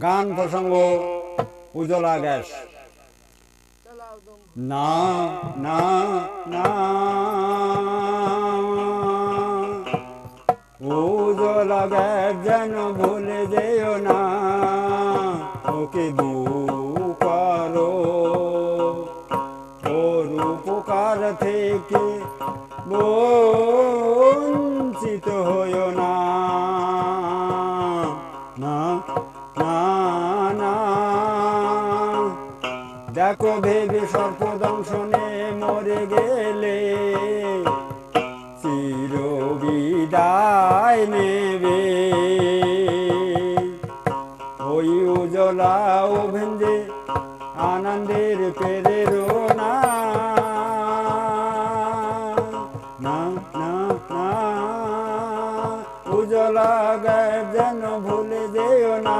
গান প্রসঙ্গ উজলা গ্যাস না না না। উজলা গ্যাস যেন ভুলে যেও না। ওকে দু থেকে বঞ্চিত হইও না। না দেখো ভেবে সর্পদংশনে মরে গেলে। চিরবিদায় নেবে। ওই উজলা ও ভেঞ্জে আনন্দের পেরের না না, উজলা গায় যেন ভুলে যেও না।